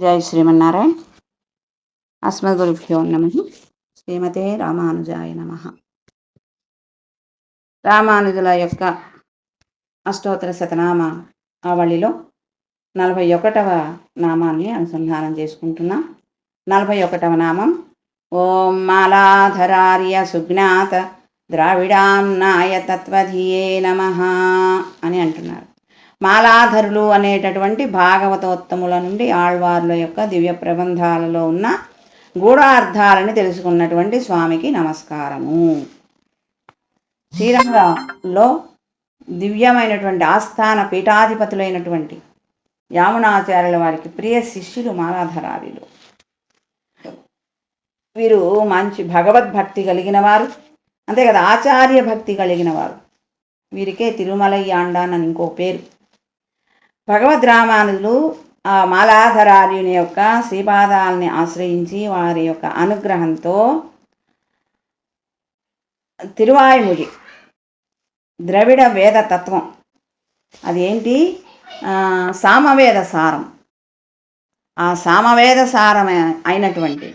జై శ్రీమన్నారాయణ. అస్మద్గురుభ్యో నమ. శ్రీమతే రామానుజాయ నమ. రామానుజుల యొక్క అష్టోత్తర శతనామ ఆవళిలో నలభై ఒకటవ నామాన్ని అనుసంధానం చేసుకుంటున్నాం. నలభై ఒకటవ నామం ఓం మాలాధరార్య సుజ్ఞాత ద్రావిడాంనాయ తత్వధియే నమ అని అంటున్నారు. మాలాధరులు అనేటటువంటి భాగవతోత్తముల నుండి ఆళ్వార్ల యొక్క దివ్య ప్రబంధాలలో ఉన్న గూఢార్థాలని తెలుసుకున్నటువంటి స్వామికి నమస్కారము. శ్రీరంగంలో దివ్యమైనటువంటి ఆస్థాన పీఠాధిపతులైనటువంటి యామునాచార్యుల వారికి ప్రియ శిష్యులు మాలాధరారులు వీరు మంచి భగవద్భక్తి కలిగిన వారు అంతే కదా ఆచార్య భక్తి కలిగిన వారు వీరికే తిరుమలయ్యాండాన్ అని ఇంకో పేరు. భగవద్ రామానుజులు ఆ మాలాధరార్యుని యొక్క శ్రీపాదాలని ఆశ్రయించి వారి యొక్క అనుగ్రహంతో తిరువాయుముడి ద్రవిడ వేద తత్వం. అదేంటి? సామవేద సారం. ఆ సామవేద సారం అయినటువంటి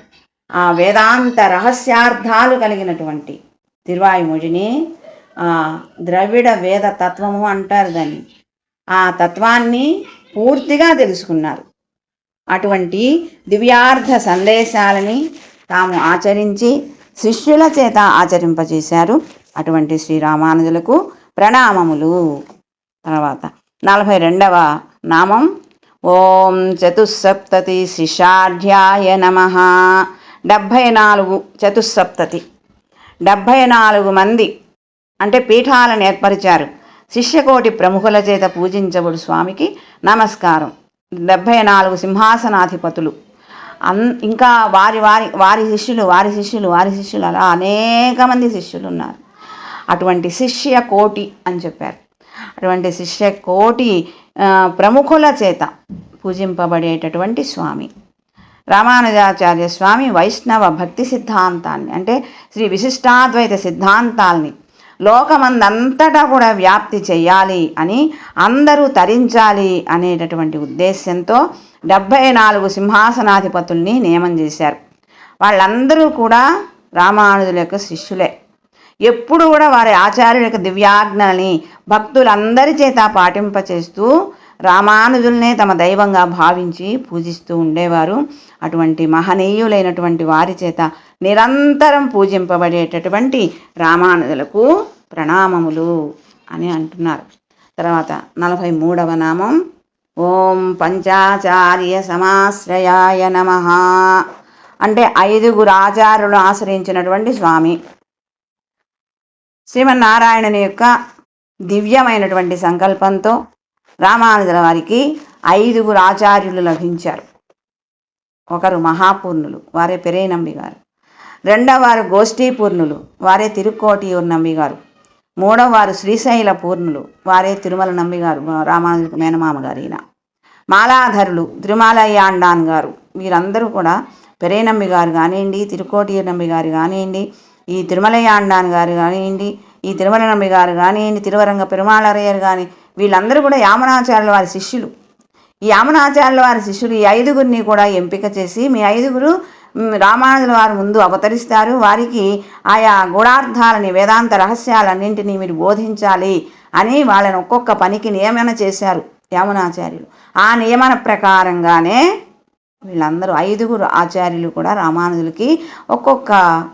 ఆ వేదాంత రహస్యార్థాలు కలిగినటువంటి తిరువాయుముడిని ద్రవిడ వేద తత్వము అంటారు దాన్ని. ఆ తత్వాన్ని పూర్తిగా తెలుసుకున్నారు. అటువంటి దివ్యార్థ సందేశాలని తాము ఆచరించి శిష్యుల చేత ఆచరింపజేశారు అటువంటి శ్రీరామానుజులకు ప్రణామములు. తర్వాత నలభై రెండవ నామం ఓం చతుస్సప్తతి శిషాఢ్యాయ నమ. డెబ్భై నాలుగు చతుస్సప్తతి. డెబ్భై నాలుగు మంది అంటే పీఠాలను ఏర్పరిచారు. శిష్యకోటి ప్రముఖుల చేత పూజించబడు స్వామికి నమస్కారం. డెబ్భై నాలుగు సింహాసనాధిపతులు. అన్ ఇంకా వారి వారి వారి శిష్యులు వారి శిష్యులు వారి శిష్యులు అలా అనేక మంది శిష్యులు ఉన్నారు అటువంటి శిష్య కోటి అని చెప్పారు. అటువంటి శిష్య కోటి ప్రముఖుల చేత పూజింపబడేటటువంటి స్వామి. రామానుజాచార్య స్వామి వైష్ణవ భక్తి సిద్ధాంతాన్ని అంటే శ్రీ విశిష్టాద్వైత సిద్ధాంతాల్ని లోకమందంతటా కూడా వ్యాప్తి చెయ్యాలి అని అందరూ తరించాలి అనేటటువంటి ఉద్దేశ్యంతో డెబ్భై నాలుగు సింహాసనాధిపతుల్ని నియమం చేశారు. వాళ్ళందరూ కూడా రామానుజుల యొక్క శిష్యులే. ఎప్పుడు కూడా వారి ఆచార్యుల యొక్క దివ్యాజ్ఞల్ని భక్తులందరి చేత పాటింపచేస్తూ రామానుజుల్నే తమ దైవంగా భావించి పూజిస్తూ ఉండేవారు. అటువంటి మహనీయులైనటువంటి వారి చేత నిరంతరం పూజింపబడేటటువంటి రామానుజులకు ప్రణామములు అని అంటున్నారు. తర్వాత నలభై మూడవ నామం. ఓం పంచాచార్య సమాశ్రయాయ నమ అంటే ఐదుగురు ఆచార్యులు ఆశ్రయించినటువంటి స్వామి. శ్రీమన్నారాయణుని యొక్క దివ్యమైనటువంటి సంకల్పంతో రామానుజుల వారికి ఐదుగురు ఆచార్యులు లభించారు. ఒకరు మహాపూర్ణులు వారే పెరేనంబి గారు రెండవ వారు గోష్ఠీ పూర్ణులు వారే తిరుక్కోటియూరు నంబిగారు. మూడవ వారు శ్రీశైల పూర్ణులు వారే తిరుమల నంబిగారు రామానుజులకు మేనమామ గారు ఈయన. మాలాధరులు తిరుమలయ్యాండాన్ గారు వీరందరూ కూడా పెరేనంబి గారు కానివ్వండి తిరుకోటియూరు నంబి గారు కానివ్వండి ఈ తిరుమలయ్యాండాన్ గారు కానివ్వండి ఈ తిరుమల నంబి గారు కానివ్వండి తిరువరంగ పెరుమాళరయ్యర్ కానీ వీళ్ళందరూ కూడా యామనాచార్యుల వారి శిష్యులు. ఈ యామనాచార్యుల వారి శిష్యులు ఈ ఐదుగురిని కూడా ఎంపిక చేసి మీ ఐదుగురు రామానుజుల వారి ముందు అవతరిస్తారు. వారికి ఆయా గూఢార్థాలని వేదాంత రహస్యాలన్నింటినీ మీరు బోధించాలి అని వాళ్ళని ఒక్కొక్క పనికి నియమన చేశారు యామునాచార్యులు. ఆ నియమన ప్రకారంగానే వీళ్ళందరూ ఐదుగురు ఆచార్యులు కూడా రామానుజులకి ఒక్కొక్క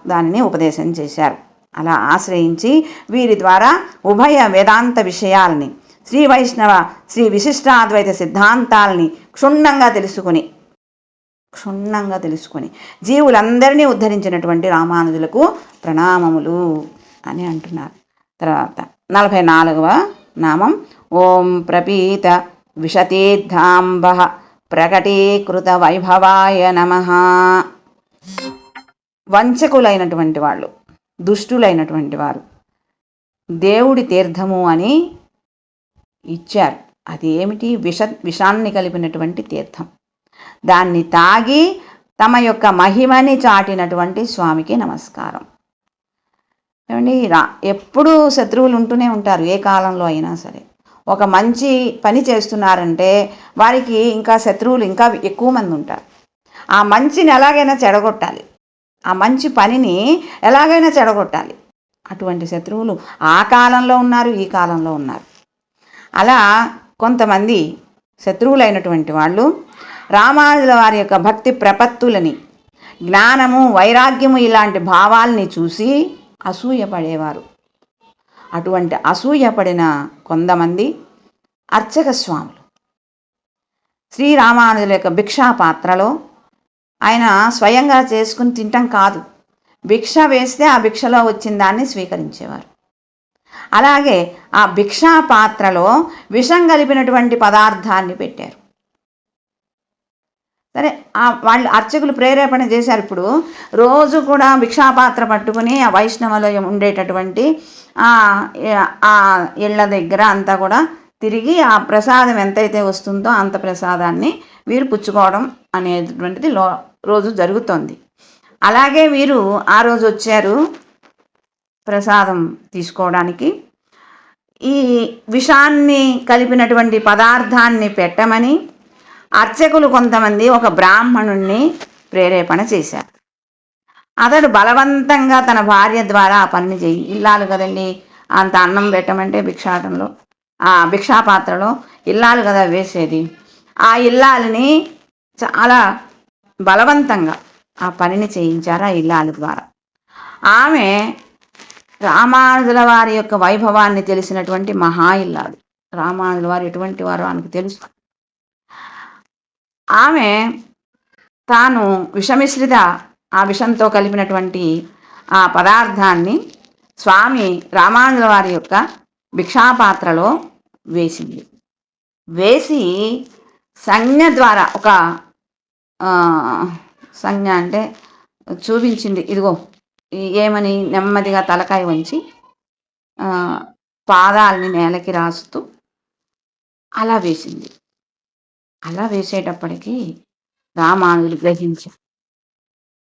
దానిని ఉపదేశం చేశారు. అలా ఆశ్రయించి వీరి ద్వారా ఉభయ వేదాంత విషయాలని శ్రీ వైష్ణవ శ్రీ విశిష్టాద్వైత సిద్ధాంతాలని క్షుణ్ణంగా తెలుసుకుని క్షుణ్ణంగా తెలుసుకుని జీవులందరినీ ఉద్ధరించినటువంటి రామానుజులకు ప్రణామములు అని అంటున్నారు. తర్వాత నలభై నాలుగవ నామం ఓం ప్రపీత విషతీర్థాంబ ప్రకటీకృత వైభవాయ నమ. వంచకులైనటువంటి వాళ్ళు దుష్టులైనటువంటి వారు దేవుడి తీర్థము అని ఇచ్చారు. అది ఏమిటి విష విషాన్ని కలిపినటువంటి తీర్థం. దాన్ని తాగి తమ యొక్క మహిమని చాటినటువంటి స్వామికి నమస్కారం. ఏమండి? రా ఎప్పుడూ శత్రువులు ఉంటూనే ఉంటారు ఏ కాలంలో అయినా సరే. ఒక మంచి పని చేస్తున్నారంటే వారికి ఇంకా శత్రువులు ఇంకా ఎక్కువ మంది ఉంటారు. ఆ మంచిని ఎలాగైనా చెడగొట్టాలి. ఆ మంచి పనిని ఎలాగైనా చెడగొట్టాలి. అటువంటి శత్రువులు ఆ కాలంలో ఉన్నారు ఈ కాలంలో ఉన్నారు. అలా కొంతమంది శత్రువులైనటువంటి వాళ్ళు రామానుజుల వారి యొక్క భక్తి ప్రపత్తులని జ్ఞానము వైరాగ్యము ఇలాంటి భావాల్ని చూసి అసూయపడేవారు అటువంటి అసూయపడిన కొంతమంది అర్చక స్వాములు. శ్రీరామానుజుల యొక్క భిక్షా పాత్రలో ఆయన స్వయంగా చేసుకుని తింటాం కాదు. భిక్ష వేస్తే ఆ భిక్షలో వచ్చిన దాన్ని స్వీకరించేవారు. అలాగే ఆ భిక్షా పాత్రలో విషం కలిపినటువంటి పదార్థాన్ని పెట్టారు. సరే వాళ్ళు అర్చకులు ప్రేరేపణ చేశారు. ఇప్పుడు రోజు కూడా భిక్షాపాత్ర పట్టుకుని ఆ వైష్ణవలో ఉండేటటువంటి ఆ ఇళ్ళ దగ్గర అంతా కూడా తిరిగి ఆ ప్రసాదం ఎంతైతే వస్తుందో అంత ప్రసాదాన్ని వీరు పుచ్చుకోవడం అనేటువంటిది లో రోజు జరుగుతోంది. అలాగే వీరు ఆ రోజు వచ్చారు. ప్రసాదం తీసుకోవడానికి. ఈ విషాన్ని కలిపినటువంటి పదార్థాన్ని పెట్టమని అర్చకులు కొంతమంది ఒక బ్రాహ్మణుణ్ణి ప్రేరేపణ చేశారు. అతడు బలవంతంగా తన భార్య ద్వారా ఆ పనిని చేయి ఇల్లాలు కదండి అంత అన్నం పెట్టమంటే భిక్షాటంలో ఆ భిక్షాపాత్రలో ఇల్లాలు కదా వేసేది. ఆ ఇల్లాలని చాలా బలవంతంగా ఆ పనిని చేయించారు ఆ ఇల్లాలు ద్వారా. ఆమె రామానుజుల వారి యొక్క వైభవాన్ని తెలిసినటువంటి మహా రామానుజుల వారు ఎటువంటి వారు ఆమెకు తెలుసు. ఆమె తాను విషమిశ్రిత ఆ విషంతో కలిపినటువంటి ఆ పదార్థాన్ని స్వామి రామానుజుల వారి యొక్క భిక్షాపాత్రలో వేసింది. వేసి సంజ్ఞ ద్వారా ఒక సంజ్ఞ అంటే చూపించింది. ఇదిగో ఏమని నెమ్మదిగా తలకాయ వంచి పాదాలని నేలకి రాస్తూ అలా వేసింది. అలా వేసేటప్పటికి రామానుజులు గ్రహించారు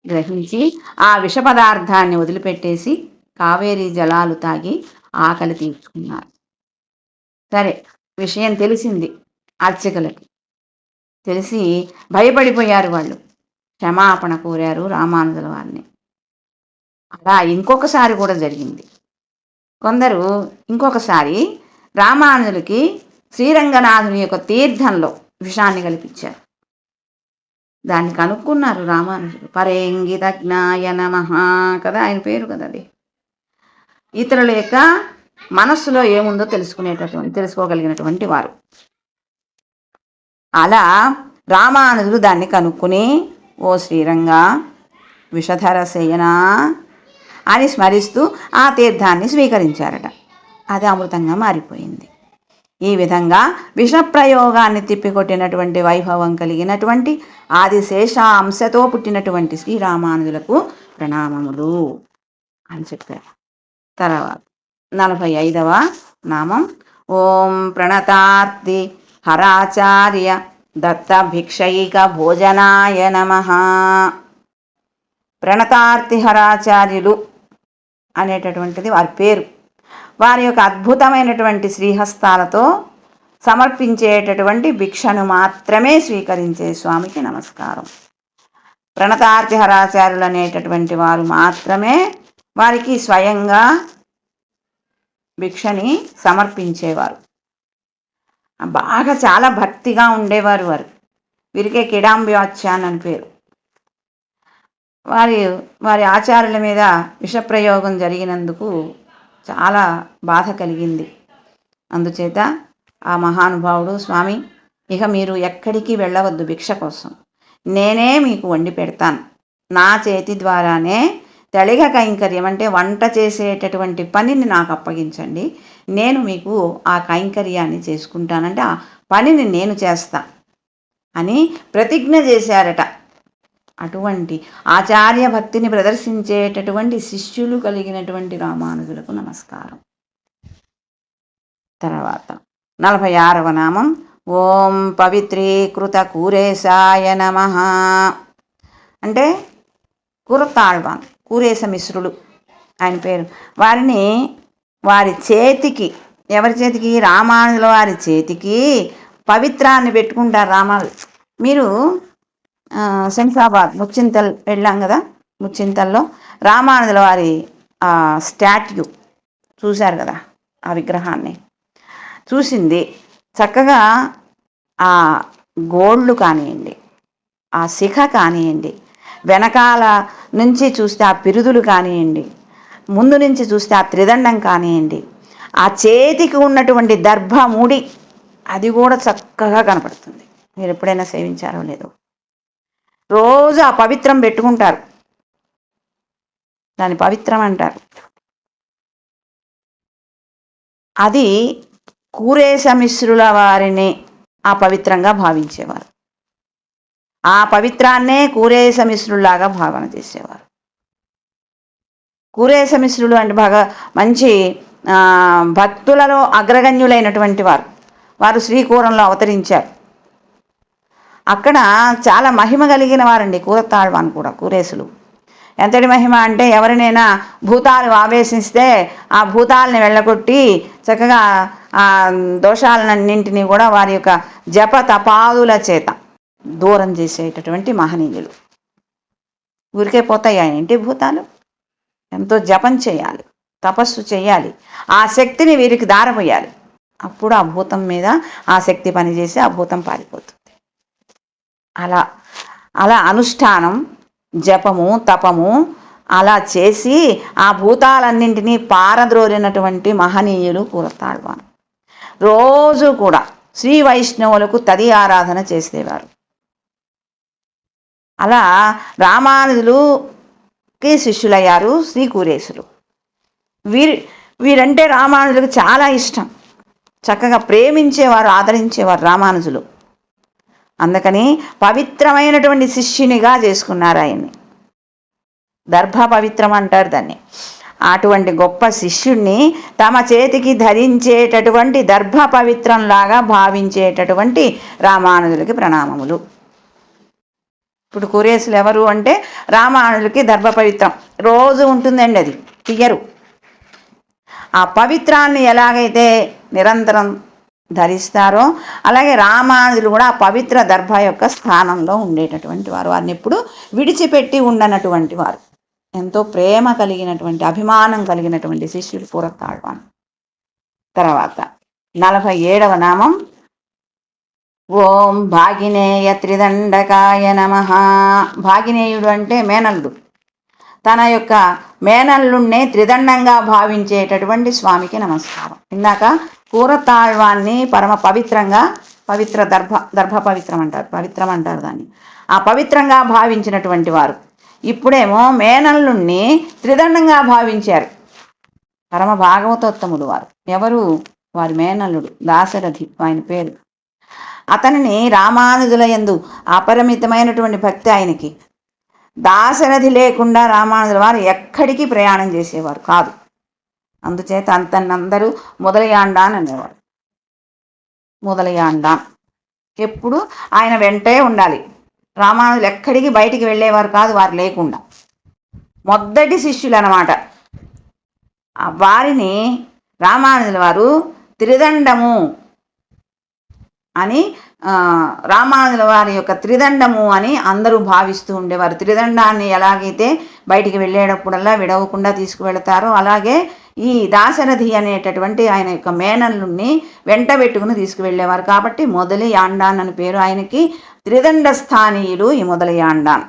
గ్రహించి ఆ విష పదార్థాన్ని వదిలిపెట్టేసి కావేరీ జలాలు తాగి ఆకలి తీర్చుకున్నారు. సరే విషయం తెలిసింది అర్చకులకి. తెలిసి భయపడిపోయారు వాళ్ళు. క్షమాపణ కోరారు రామానుజుల వారిని. అలా ఇంకొకసారి కూడా జరిగింది. కొందరు ఇంకొకసారి రామానుజులకి శ్రీరంగనాథుని యొక్క తీర్థంలో విషాన్ని కల్పించారు. దాన్ని కనుక్కున్నారు రామానుజులు. పరేంగిత జ్ఞాయ నమః కదా ఆయన పేరు కదా అది. ఇతరుల యొక్క మనస్సులో ఏముందో తెలుసుకునేటటువంటి తెలుసుకోగలిగినటువంటి వారు. అలా రామానుజులు దాన్ని కనుక్కుని ఓ శ్రీరంగ విషధర శయనా అని స్మరిస్తూ ఆ తీర్థాన్ని స్వీకరించారట. అది అమృతంగా మారిపోయింది. ఈ విధంగా విషప్రయోగాన్ని తిప్పికొట్టినటువంటి వైభవం కలిగినటువంటి ఆదిశేష అంశతో పుట్టినటువంటి శ్రీరామానుజులకు ప్రణామములు అని చెప్పారు. తర్వాత నలభై ఐదవ నామం ఓం ప్రణతార్తి హరాచార్య దత్త భిక్షయిక భోజనాయ నమ. ప్రణతార్తి హరాచార్యులు అనేటటువంటిది వారి పేరు. వారి యొక్క అద్భుతమైనటువంటి శ్రీహస్తాలతో సమర్పించేటటువంటి భిక్షను మాత్రమే స్వీకరించే స్వామికి నమస్కారం. ప్రణతార్తిహరాచార్యులు అనేటటువంటి వారు మాత్రమే వారికి స్వయంగా భిక్షని సమర్పించేవారు. బాగా చాలా భక్తిగా ఉండేవారు వారు. వీరికే కిడాంబి అని పేరు. వారి వారి ఆచార్యుల మీద విషప్రయోగం జరిగినందుకు చాలా బాధ కలిగింది. అందుచేత ఆ మహానుభావుడు స్వామి ఇక మీరు ఎక్కడికి వెళ్ళవద్దు భిక్ష కోసం. నేనే మీకు వండి పెడతాను. నా చేతి ద్వారానే తళిగ కైంకర్యం అంటే వంట చేసేటటువంటి పనిని నాకు అప్పగించండి. నేను మీకు ఆ కైంకర్యాన్ని చేసుకుంటానంటే ఆ పనిని నేను చేస్తా అని ప్రతిజ్ఞ చేశారట. అటువంటి ఆచార్య భక్తిని ప్రదర్శించేటటువంటి శిష్యులు కలిగినటువంటి రామానుజులకు నమస్కారం. తర్వాత నలభై ఆరవ నామం ఓం పవిత్రీకృత కూరేశాయ నమ. అంటే కురతాళ్వాన్ కూరేశ మిశ్రులు ఆయన పేరు. వారిని వారి చేతికి ఎవరి చేతికి? రామానుజుల వారి చేతికి పవిత్రాన్ని పెట్టుకుంటారు రామాలు మీరు శంషాబాద్ ముచ్చింతల్ వెళ్ళాం కదా ముచ్చింతల్లో. రామానుజుల వారి స్టాట్యూ చూశారు కదా ఆ విగ్రహాన్ని. చూసింది. చక్కగా ఆ గోళ్ళు కానివ్వండి ఆ శిఖ కానివ్వండి వెనకాల నుంచి చూస్తే ఆ పిరుదులు కానివ్వండి ముందు నుంచి చూస్తే ఆ త్రిదండం కానివ్వండి ఆ చేతికి ఉన్నటువంటి దర్భ ముడి అది కూడా చక్కగా కనపడుతుంది. మీరు ఎప్పుడైనా సేవించారో లేదో. రోజు ఆ పవిత్రం పెట్టుకుంటారు. దాన్ని పవిత్రం అంటారు. అది కూరేశమిశ్రుల వారిని ఆ పవిత్రంగా భావించేవారు. ఆ పవిత్రాన్నే కూరేశమిశ్రులాగా భావన చేసేవారు. కూరేశమిశ్రులు అంటే బాగా మంచి భక్తులలో అగ్రగణ్యులైనటువంటి వారు. వారు శ్రీకూరంలో అవతరించారు. అక్కడ చాలా మహిమ కలిగిన వారండి కూరతాళ్వాన్ కూడా కూరేసులు. ఎంతటి మహిమ అంటే ఎవరినైనా భూతాలు ఆవేశిస్తే ఆ భూతాలని వెళ్ళగొట్టి చక్కగా ఆ దోషాలన్నింటినీ కూడా వారి యొక్క జప తపాదుల చేత దూరం చేసేటటువంటి మహనీయులు. ఊరికే పోతాయా ఏంటి భూతాలు? ఎంతో జపం చేయాలి తపస్సు చేయాలి ఆ శక్తిని వీరికి దారపోయాలి అప్పుడు ఆ భూతం మీద ఆ శక్తి పనిచేసి ఆ భూతం పారిపోతుంది. అలా అలా అనుష్ఠానం జపము తపము అలా చేసి ఆ భూతాలన్నింటినీ పారద్రోలినటువంటి మహనీయులు కూరతాళ్వాను రోజు కూడా శ్రీ వైష్ణవులకు తది ఆరాధన చేసేవారు. అలా రామానుజులుకి శిష్యులయ్యారు శ్రీ కూరేశులు వీరి వీరంటే రామానుజులకు చాలా ఇష్టం. చక్కగా ప్రేమించేవారు ఆదరించేవారు రామానుజులు. అందుకని పవిత్రమైనటువంటి శిష్యునిగా చేసుకున్నారు ఆయన్ని. దర్భ పవిత్రం అంటారు దాన్ని. అటువంటి గొప్ప శిష్యుణ్ణి తమ చేతికి ధరించేటటువంటి దర్భ పవిత్రంలాగా భావించేటటువంటి రామానుజులకి ప్రణామములు. ఇప్పుడు కురేసులు ఎవరు అంటే రామానుజులకి దర్భ పవిత్రం రోజు ఉంటుందండి అది తీయరు. ఆ పవిత్రాన్ని ఎలాగైతే నిరంతరం ధరిస్తారో అలాగే రామానుజులు కూడా ఆ పవిత్ర దర్భ యొక్క స్థానంలో ఉండేటటువంటి వారు. వారిని ఎప్పుడు విడిచిపెట్టి ఉండనటువంటి వారు. ఎంతో ప్రేమ కలిగినటువంటి అభిమానం కలిగినటువంటి శిష్యుడు పూరతాళ్వాన్. తర్వాత నలభై ఏడవ నామం. ఓం భాగినేయ త్రిదండకాయ నమ. భాగినేయుడు అంటే మేనల్లుడు. తన యొక్క మేనల్లుణ్ణే త్రిదండంగా భావించేటటువంటి స్వామికి నమస్కారం. ఇందాక కూరతాళ్వాన్ని పరమ పవిత్రంగా పవిత్ర దర్భ దర్భ పవిత్రం అంటారు పవిత్రం అంటారు దాన్ని. ఆ పవిత్రంగా భావించినటువంటి వారు ఇప్పుడేమో మేనల్లుణ్ణి త్రిదండంగా భావించారు. పరమ భాగవతోత్తముడు వారు. ఎవరు? వారి మేనల్లుడు దాశరథి ఆయన పేరు. అతనిని రామానుజుల యందు అపరిమితమైనటువంటి భక్తి ఆయనకి. దాశరథి లేకుండా రామానుజుల వారు ఎక్కడికి ప్రయాణం చేసేవారు కాదు. అందుచేత అంతన్నందరూ మొదలయాండాన్ అనేవారు. మొదలయాండాన్ ఎప్పుడు ఆయన వెంటే ఉండాలి. రామానుజులు ఎక్కడికి బయటికి వెళ్ళేవారు కాదు వారు లేకుండా. మొదటి శిష్యులు అనమాట ఆ వారిని రామానుజుల వారు త్రిదండము అని ఆ, రామానుజుల వారి యొక్క త్రిదండము అని అందరూ భావిస్తూ ఉండేవారు. త్రిదండాన్ని ఎలాగైతే బయటికి వెళ్ళేటప్పుడల్లా విడవకుండా తీసుకువెళతారో అలాగే ఈ దాశరథి అనేటటువంటి ఆయన యొక్క మేనల్ని వెంట పెట్టుకుని తీసుకువెళ్ళేవారు. కాబట్టి మొదలి యాండాన్ అని పేరు ఆయనకి. త్రిదండ స్థానీయులు ఈ మొదలి యాండాన్.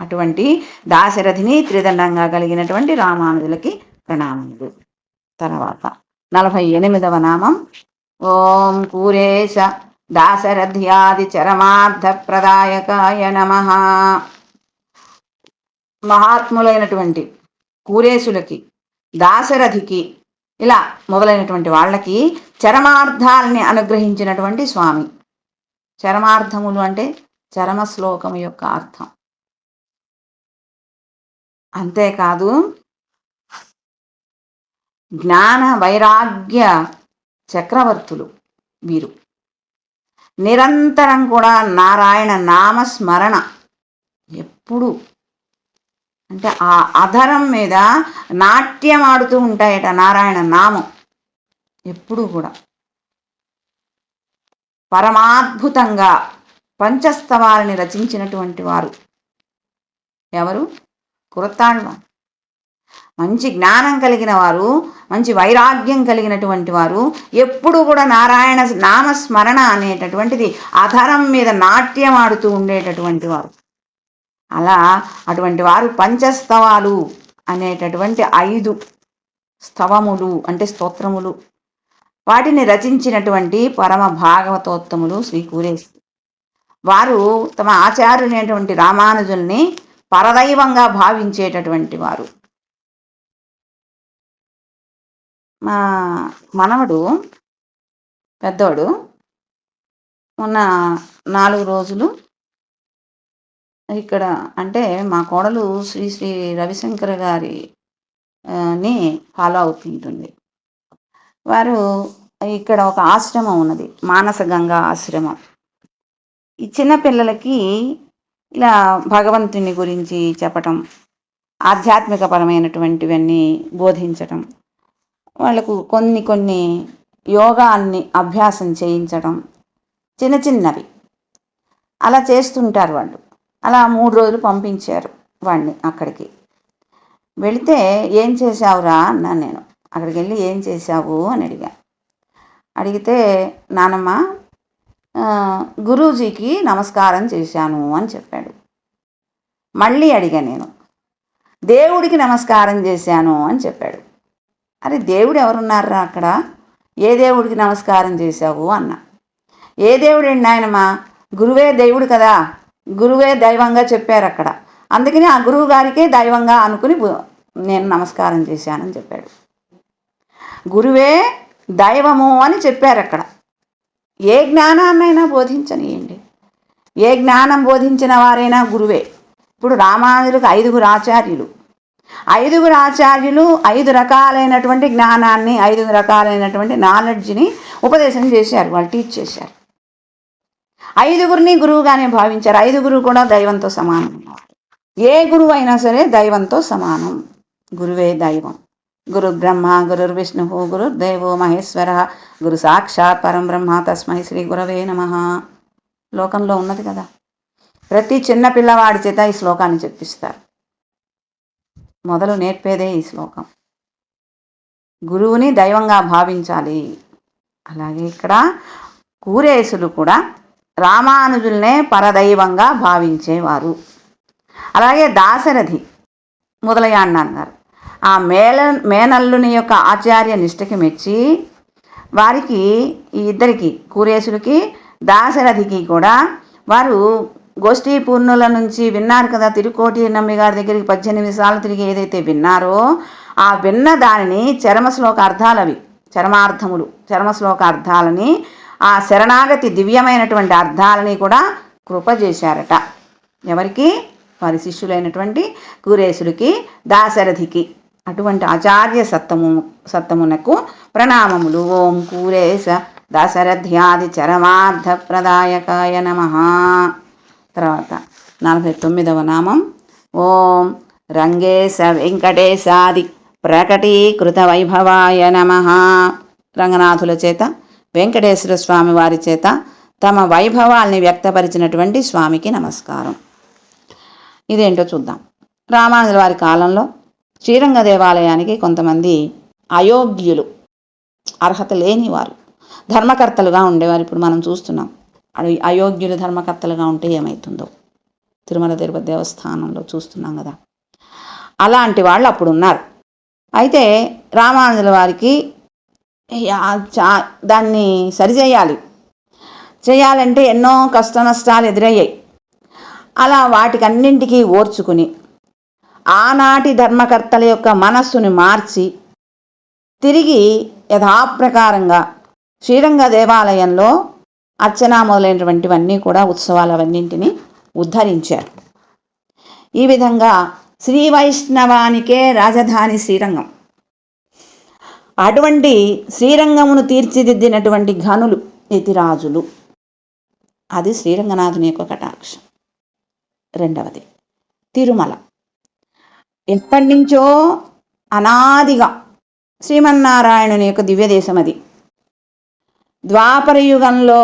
అటువంటి దాశరథిని త్రిదండంగా కలిగినటువంటి రామానుజులకి ప్రణామములు. తర్వాత నలభై ఎనిమిదవ నామం. ఓం పూరేశ దాశరథ్యాది చరమార్థ ప్రదాయకాయ నమ. మహాత్ములైనటువంటి కూరేశులకి దాశరథికి ఇలా మొదలైనటువంటి వాళ్ళకి చరమార్థాలని అనుగ్రహించినటువంటి స్వామి. చరమార్థములు అంటే చరమ శ్లోకం యొక్క అర్థం. అంతేకాదు జ్ఞాన వైరాగ్య చక్రవర్తులు వీరు. నిరంతరం కూడా నారాయణ నామస్మరణ. ఎప్పుడు? అంటే ఆ అధరం మీద నాట్యం ఆడుతూ ఉంటాయట నారాయణ నామం. ఎప్పుడూ కూడా. పరమాద్భుతంగా పంచస్తవాలని రచించినటువంటి వారు. ఎవరు? కురతాళ్వ మంచి జ్ఞానం కలిగిన వారు మంచి వైరాగ్యం కలిగినటువంటి వారు ఎప్పుడు కూడా నారాయణ నామస్మరణ అనేటటువంటిది ఆధారం మీద నాట్యం ఆడుతూ ఉండేటటువంటి వారు. అలా అటువంటి వారు పంచస్తవాలు అనేటటువంటి ఐదు స్తవములు అంటే స్తోత్రములు. వాటిని రచించినటువంటి పరమ భాగవతోత్తములు శ్రీ కూరేశ్. వారు తమ ఆచార్యులైనటువంటి రామానుజుల్ని పరదైవంగా భావించేటటువంటి వారు. మా మనవడు పెద్దోడు మొన్న నాలుగు రోజులు ఇక్కడ అంటే మా కోడలు శ్రీ శ్రీ రవిశంకర్ గారి ని ఫాలో అవుతుంటుంది. వారు ఇక్కడ ఒక ఆశ్రమం ఉన్నది మానస గంగా ఆశ్రమం. ఈ చిన్నపిల్లలకి ఇలా భగవంతుని గురించి చెప్పటం ఆధ్యాత్మిక పరమైనటువంటివన్నీ బోధించటం వాళ్ళకు కొన్ని కొన్ని యోగాన్ని అభ్యాసం చేయించడం చిన్న చిన్నవి. అలా చేస్తుంటారు వాళ్ళు. అలా మూడు రోజులు పంపించారు వాడిని అక్కడికి. వెళితే ఏం చేశావురా అన్నాను నేను. అక్కడికి వెళ్ళి ఏం చేశావు అని అడిగా. అడిగితే నానమ్మ గురూజీకి నమస్కారం చేశాను అని చెప్పాడు. మళ్ళీ అడిగా నేను. దేవుడికి నమస్కారం చేశాను అని చెప్పాడు. అరే దేవుడు ఎవరున్నారా అక్కడ? ఏ దేవుడికి నమస్కారం చేశావు? అన్న. ఏ దేవుడండి నాయనమ్మా? గురువే దేవుడు కదా. గురువే దైవంగా చెప్పారు అక్కడ. అందుకని ఆ గురువు గారికే దైవంగా అనుకుని నేను నమస్కారం చేశానని చెప్పాడు. గురువే దైవము అని చెప్పారు అక్కడ. ఏ జ్ఞానాన్నైనా బోధించనియండి. ఏ జ్ఞానం బోధించిన వారైనా గురువే. ఇప్పుడు రామానుజులకు ఐదుగురు ఆచార్యులు. ఐదుగురు ఆచార్యులు ఐదు రకాలైనటువంటి జ్ఞానాన్ని ఐదు రకాలైనటువంటి నాలెడ్జ్ని ఉపదేశం చేశారు వాళ్ళు టీచ్ చేశారు. ఐదుగురిని గురువుగానే భావించారు. ఐదుగురు కూడా దైవంతో సమానం ఏ గురువు అయినా సరే దైవంతో సమానం. గురువే దైవం. గురు బ్రహ్మ గురుర్ విష్ణు గురు దేవో మహేశ్వర గురు సాక్షాత్ పరం బ్రహ్మ తస్మై శ్రీ గురవే నమ. లోకంలో ఉన్నది కదా. ప్రతి చిన్న పిల్లవాడి చేత ఈ శ్లోకాన్ని చెప్పిస్తారు. మొదలు నేర్పేదే ఈ శ్లోకం. గురువుని దైవంగా భావించాలి. అలాగే ఇక్కడ కూరేసులు కూడా రామానుజుల్నే పరదైవంగా భావించేవారు. అలాగే దాశరథి మొదలయాన్న అన్నారు. ఆ మేల మేనల్లుని యొక్క ఆచార్య నిష్ఠకి మెచ్చి వారికి ఈ ఇద్దరికి కూరేసులకి దాశరథికి కూడా వారు గోష్ఠీ పూర్ణుల నుంచి విన్నారు కదా తిరుకోటి నమ్మి గారి దగ్గరికి పద్దెనిమిది సార్లు తిరిగి ఏదైతే విన్నారో ఆ విన్న దానిని చరమ శ్లోక అర్థాలు అవి చరమార్థములు చరమ శ్లోక అర్థాలని ఆ శరణాగతి దివ్యమైనటువంటి అర్థాలని కూడా కృప చేశారట. ఎవరికి? వారి శిష్యులైనటువంటి కూరేశుడికి దాశరథికి. అటువంటి ఆచార్య సత్తము సత్తమునకు ప్రణామములు. ఓం కూరేశ దశరథ్యాది చరమార్థ ప్రదాయకాయ నమ. తర్వాత నలభై తొమ్మిదవ నామం. ఓం రంగేశ వెంకటేశాది ప్రకటీకృత వైభవాయ నమ. రంగనాథుల చేత వెంకటేశ్వర స్వామి వారి చేత తమ వైభవాల్ని వ్యక్తపరిచినటువంటి స్వామికి నమస్కారం. ఇదేంటో చూద్దాం. రామానుజుల వారి కాలంలో శ్రీరంగ దేవాలయానికి కొంతమంది అయోగ్యులు అర్హత లేని వారు ధర్మకర్తలుగా ఉండేవారు. ఇప్పుడు మనం చూస్తున్నాం. అయోగ్యులు ధర్మకర్తలుగా ఉంటే ఏమవుతుందో తిరుమల తిరుపతి దేవస్థానంలో చూస్తున్నాం కదా. అలాంటి వాళ్ళు అప్పుడు ఉన్నారు. అయితే రామానుజుల వారికి దాన్ని సరిచేయాలి చేయాలంటే ఎన్నో కష్ట నష్టాలు ఎదురయ్యాయి. అలా వాటికన్నింటికీ ఓర్చుకుని ఆనాటి ధర్మకర్తల యొక్క మనస్సుని మార్చి తిరిగి యథాప్రకారంగా శ్రీరంగ దేవాలయంలో అర్చన మొదలైనటువంటివన్నీ కూడా ఉత్సవాలవన్నింటినీ ఉద్ధరించారు. ఈ విధంగా శ్రీ వైష్ణవానికే రాజధాని శ్రీరంగం. అటువంటి శ్రీరంగమును తీర్చిదిద్దినటువంటి ఘనులు యతిరాజులు. అది శ్రీరంగనాథుని యొక్క కటాక్షం. రెండవది తిరుమల. ఎప్పటి నుంచో అనాదిగా శ్రీమన్నారాయణుని యొక్క దివ్యదేశం అది ద్వాపర యుగంలో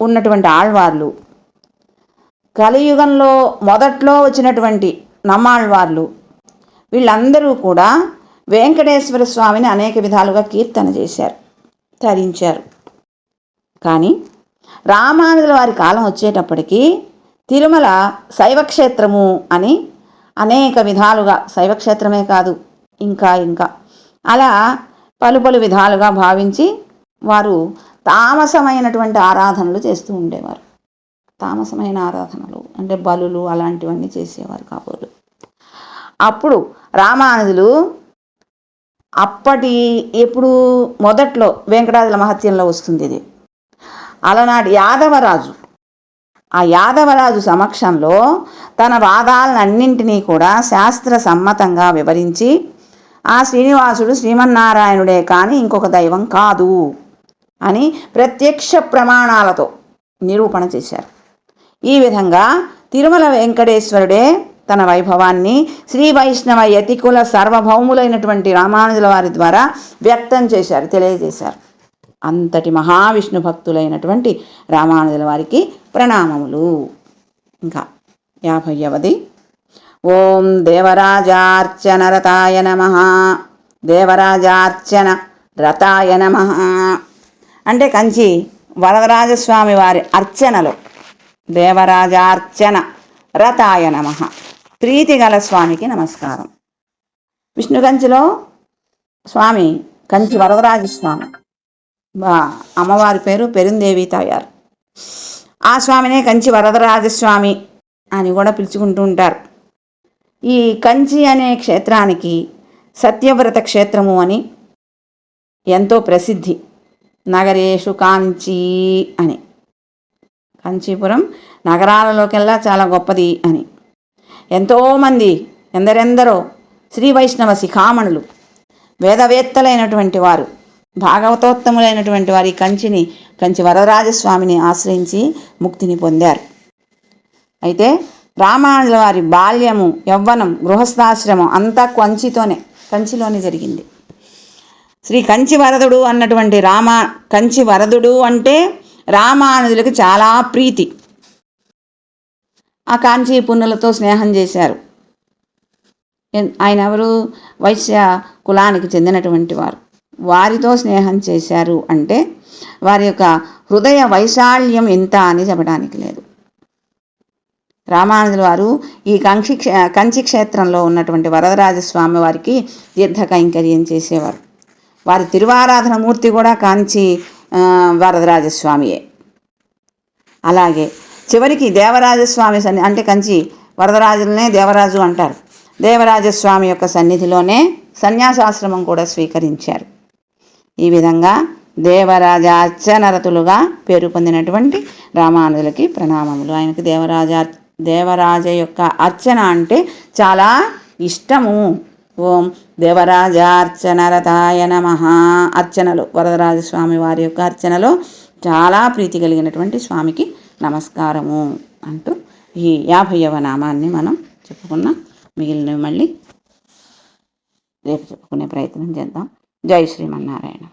ఉన్నటువంటి ఆళ్వార్లు కలియుగంలో మొదట్లో వచ్చినటువంటి నమ్మాళ్వార్లు వీళ్ళందరూ కూడా వెంకటేశ్వర స్వామిని అనేక విధాలుగా కీర్తన చేశారు తరించారు. కానీ రామానుజుల వారి కాలం వచ్చేటప్పటికీ తిరుమల శైవక్షేత్రము అని అనేక విధాలుగా శైవక్షేత్రమే కాదు ఇంకా ఇంకా అలా పలు పలు విధాలుగా భావించి వారు తామసమైనటువంటి ఆరాధనలు చేస్తూ ఉండేవారు. తామసమైన ఆరాధనలు అంటే బలులు అలాంటివన్నీ చేసేవారు కాబోలు. అప్పుడు రామానుజులు అప్పటి ఎప్పుడు మొదట్లో వెంకటాచల మహత్యంలో వస్తుంది ఇది. అలనాటి యాదవరాజు ఆ యాదవరాజు సమక్షంలో తన వాదాలన్నింటినీ కూడా శాస్త్ర సమ్మతంగా వివరించి ఆ శ్రీనివాసుడు శ్రీమన్నారాయణుడే కానీ ఇంకొక దైవం కాదు. అని ప్రత్యక్ష ప్రమాణాలతో నిరూపణ చేశారు. ఈ విధంగా తిరుమల వెంకటేశ్వరుడే తన వైభవాన్ని శ్రీ వైష్ణవ యతికుల సార్వభౌములైనటువంటి రామానుజుల వారి ద్వారా వ్యక్తం చేశారు తెలియజేశారు. అంతటి మహావిష్ణు భక్తులైనటువంటి రామానుజుల వారికి ప్రణామములు. ఇంకా యాభైవది ఓం దేవరాజార్చన రతాయ నమ. దేవరాజార్చన రతాయ నమ. అంటే కంచి వరదరాజస్వామి వారి అర్చనలో. దేవరాజార్చన రతాయ నమ. ప్రీతి గల స్వామికి నమస్కారం. విష్ణు కంచిలో స్వామి కంచి వరదరాజస్వామి. అమ్మవారి పేరు పెరుందేవి తాయారు. ఆ స్వామినే కంచి వరదరాజస్వామి అని కూడా పిలుచుకుంటూ ఉంటారు. ఈ కంచి అనే క్షేత్రానికి సత్యవ్రత క్షేత్రము అని ఎంతో ప్రసిద్ధి. నగరేషు కాంచీ అని. కాంచీపురం నగరాలలోకెల్లా చాలా గొప్పది అని. ఎంతోమంది ఎందరెందరో శ్రీ వైష్ణవ శిఖామణులు వేదవేత్తలైనటువంటి వారు భాగవతోత్తములైనటువంటి వారి కంచిని కంచి వరదరాజస్వామిని ఆశ్రయించి ముక్తిని పొందారు. అయితే రామానుజుల వారి బాల్యము యవ్వనం గృహస్థాశ్రమం అంతా కంచితోనే కంచిలోనే జరిగింది. శ్రీ కంచి వరదుడు అన్నటువంటి రామ కంచి వరదుడు అంటే రామానుజులకు చాలా ప్రీతి. ఆ కాంచీ పున్నులతో స్నేహం చేశారు. ఆయన ఎవరు? వైశ్య కులానికి చెందినటువంటి వారు. వారితో స్నేహం చేశారు అంటే వారి యొక్క హృదయ వైశాల్యం ఎంత అని చెప్పడానికి లేదు. రామానుజుల వారు ఈ కంచి క్షే- కంచి క్షేత్రంలో ఉన్నటువంటి వరదరాజస్వామి వారికి దీర్ఘ కైంకర్యం చేసేవారు. వారి తిరువారాధన మూర్తి కూడా కాంచి వరదరాజస్వామియే. అలాగే చివరికి దేవరాజస్వామి సన్ని అంటే కంచి వరదరాజులనే దేవరాజు అంటారు. దేవరాజస్వామి యొక్క సన్నిధిలోనే సన్యాసాశ్రమం కూడా స్వీకరించారు. ఈ విధంగా దేవరాజ అర్చనరతులుగా పేరు పొందినటువంటి రామానుజులకి ప్రణామములు. ఆయనకి దేవరాజ దేవరాజ యొక్క అర్చన అంటే చాలా ఇష్టము. ఓం దేవరాజార్చనరతాయ నమ. అర్చనలు వరదరాజస్వామి వారి యొక్క అర్చనలో చాలా ప్రీతి కలిగినటువంటి స్వామికి నమస్కారము అంటూ ఈ యాభైవ నామాన్ని మనం చెప్పుకున్నాం మిగిలినవి మళ్ళీ రేపు చెప్పుకునే ప్రయత్నం చేద్దాం. జై శ్రీమన్నారాయణ